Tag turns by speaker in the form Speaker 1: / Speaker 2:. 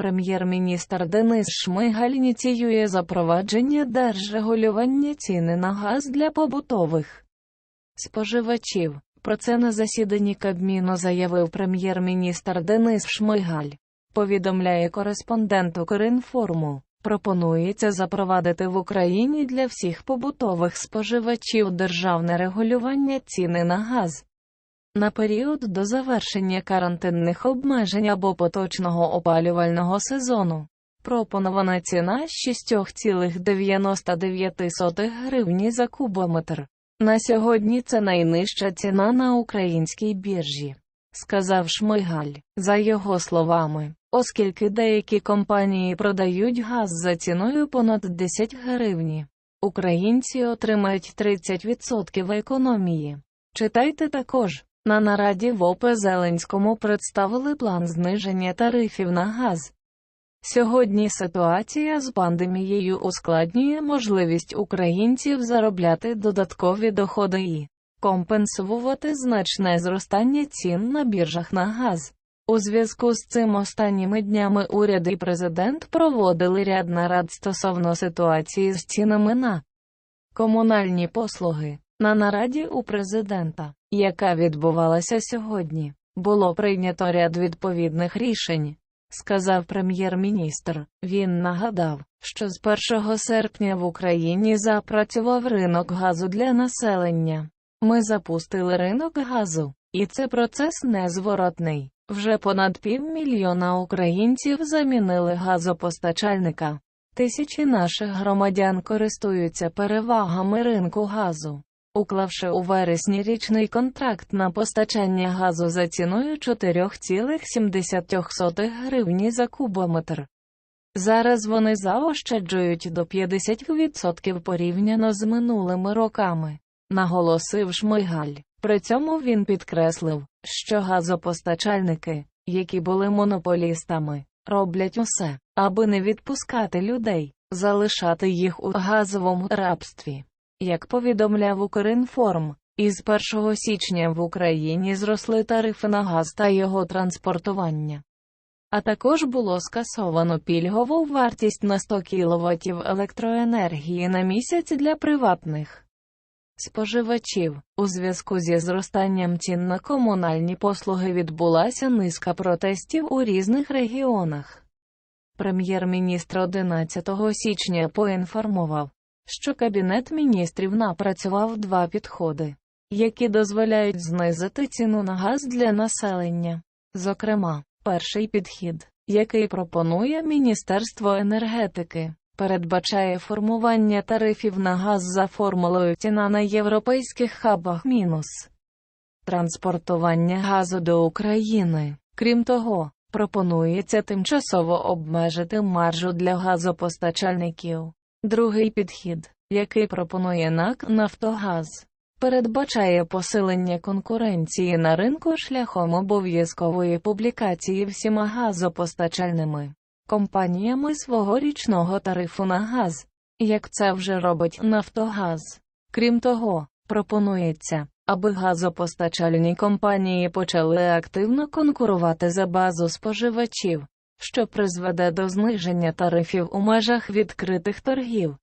Speaker 1: Прем'єр-міністр Денис Шмигаль ініціює запровадження держрегулювання ціни на газ для побутових споживачів. Про це на засіданні Кабміну заявив прем'єр-міністр Денис Шмигаль. Повідомляє кореспондент Укрінформу. Пропонується запровадити в Україні для всіх побутових споживачів державне регулювання ціни на газ. На період до завершення карантинних обмежень або поточного опалювального сезону. Пропонована ціна 6,99 гривні за кубометр. На сьогодні це найнижча ціна на українській біржі, сказав Шмигаль. За його словами, оскільки деякі компанії продають газ за ціною понад 10 гривні, українці отримають 30% економії. Читайте також. На нараді в ОП Зеленському представили план зниження тарифів на газ. Сьогодні ситуація з пандемією ускладнює можливість українців заробляти додаткові доходи і компенсувати значне зростання цін на біржах на газ. У зв'язку з цим останніми днями уряд і президент проводили ряд нарад стосовно ситуації з цінами на комунальні послуги. На нараді у президента, яка відбувалася сьогодні, було прийнято ряд відповідних рішень, сказав прем'єр-міністр. Він нагадав, що з 1 серпня в Україні запрацював ринок газу для населення. Ми запустили ринок газу, і це процес незворотний. Вже понад півмільйона українців замінили газопостачальника. Тисячі наших громадян користуються перевагами ринку газу уклавши у вересні річний контракт на постачання газу за ціною 4,7 гривні за кубометр. Зараз вони заощаджують до 50% порівняно з минулими роками, наголосив Шмигаль. При цьому він підкреслив, що газопостачальники, які були монополістами, роблять усе, аби не відпускати людей, залишати їх у газовому рабстві. Як повідомляв Укрінформ, із 1 січня в Україні зросли тарифи на газ та його транспортування. А також було скасовано пільгову вартість на 100 кВт електроенергії на місяць для приватних споживачів. У зв'язку зі зростанням цін на комунальні послуги відбулася низка протестів у різних регіонах. Прем'єр-міністр 11 січня поінформував, що Кабінет міністрів напрацював два підходи, які дозволяють знизити ціну на газ для населення. Зокрема, перший підхід, який пропонує Міністерство енергетики, передбачає формування тарифів на газ за формулою ціна на європейських хабах мінус транспортування газу до України. Крім того, пропонується тимчасово обмежити маржу для газопостачальників. Другий підхід, який пропонує НАК Нафтогаз, передбачає посилення конкуренції на ринку шляхом обов'язкової публікації всіма газопостачальними компаніями свого річного тарифу на газ, як це вже робить Нафтогаз. Крім того, пропонується, аби газопостачальні компанії почали активно конкурувати за базу споживачів що призведе до зниження тарифів у межах відкритих торгів.